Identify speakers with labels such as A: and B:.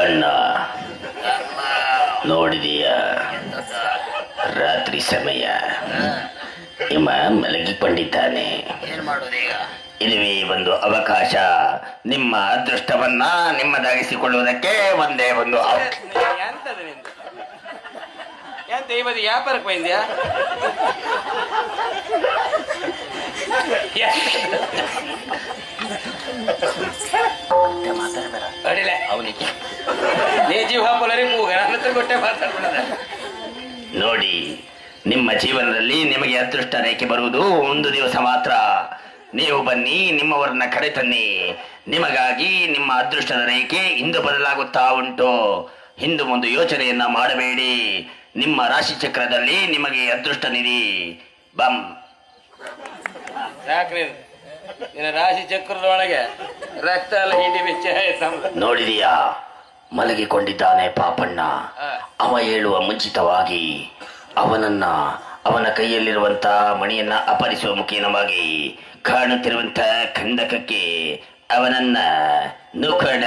A: ಅಣ್ಣ ನೋಡಿದೀಯ? ರಾತ್ರಿ ಸಮಯ. ಹಿಮ ಮಲಗಿಕೊಂಡಿದ್ದಾನೆ
B: ಏನ್ ಮಾಡೋದೀಗ
A: ಇದುವೇ ಒಂದು ಅವಕಾಶ. ನಿಮ್ಮ ಅದೃಷ್ಟವನ್ನ ನಿಮ್ಮದಾಗಿಸಿಕೊಳ್ಳುವುದಕ್ಕೆ ಒಂದೇ ಒಂದು
B: ಅವಕಾಶ ಎಂತ ವ್ಯಾಪಾರಕ್ಕೆ ಬಂದ್ಯಾ? ಅಡಿಲೆ
A: ಅವನಿಗೆ.
B: ನೀ ಜೀವ ಹಾಕೋಲರಿ ಮಾತಾಡ್ಬಿಡದ.
A: ನೋಡಿ ನಿಮ್ಮ ಜೀವನದಲ್ಲಿ ನಿಮಗೆ ಅದೃಷ್ಟ ರೇಖೆ ಬರುವುದು ಒಂದು ದಿವಸ ಮಾತ್ರ. ನೀವು ಬನ್ನಿ ನಿಮ್ಮವರನ್ನ ಕರೆ ತನ್ನಿ ನಿಮಗಾಗಿ ನಿಮ್ಮ ಅದೃಷ್ಟದ ರೇಖೆ ಇಂದು ಬದಲಾಗುತ್ತಾ ಉಂಟು. ಹಿಂದು ಒಂದು ಯೋಚನೆಯನ್ನ ಮಾಡಬೇಡಿ. ನಿಮ್ಮ ರಾಶಿ ಚಕ್ರದಲ್ಲಿ ನಿಮಗೆ ಅದೃಷ್ಟ ನಿಧಿ. ಬಂ.
B: ನಿನ್ನ ರಾಶಿ ಚಕ್ರದೊಳಗೆ ರಕ್ತ ಎಲ್ಲ ಹಿಡಿ ಬಿಚ್ಚ
A: ನೋಡಿದೀಯಾ? ಮಲಗಿಕೊಂಡಿದ್ದಾನೆ ಪಾಪಣ್ಣ. ಅವ ಹೇಳುವ ಮುಂಚಿತವಾಗಿ ಅವನನ್ನ ಅವನ ಕೈಯಲ್ಲಿರುವಂತ ಮಣಿಯನ್ನ ಅಪರಿಸುವ ಮುಖೇನವಾಗಿ ಕಾಣುತ್ತಿರುವಂತ ಖಂಡಕಕ್ಕೆ ಅವನನ್ನ ನುಕಡ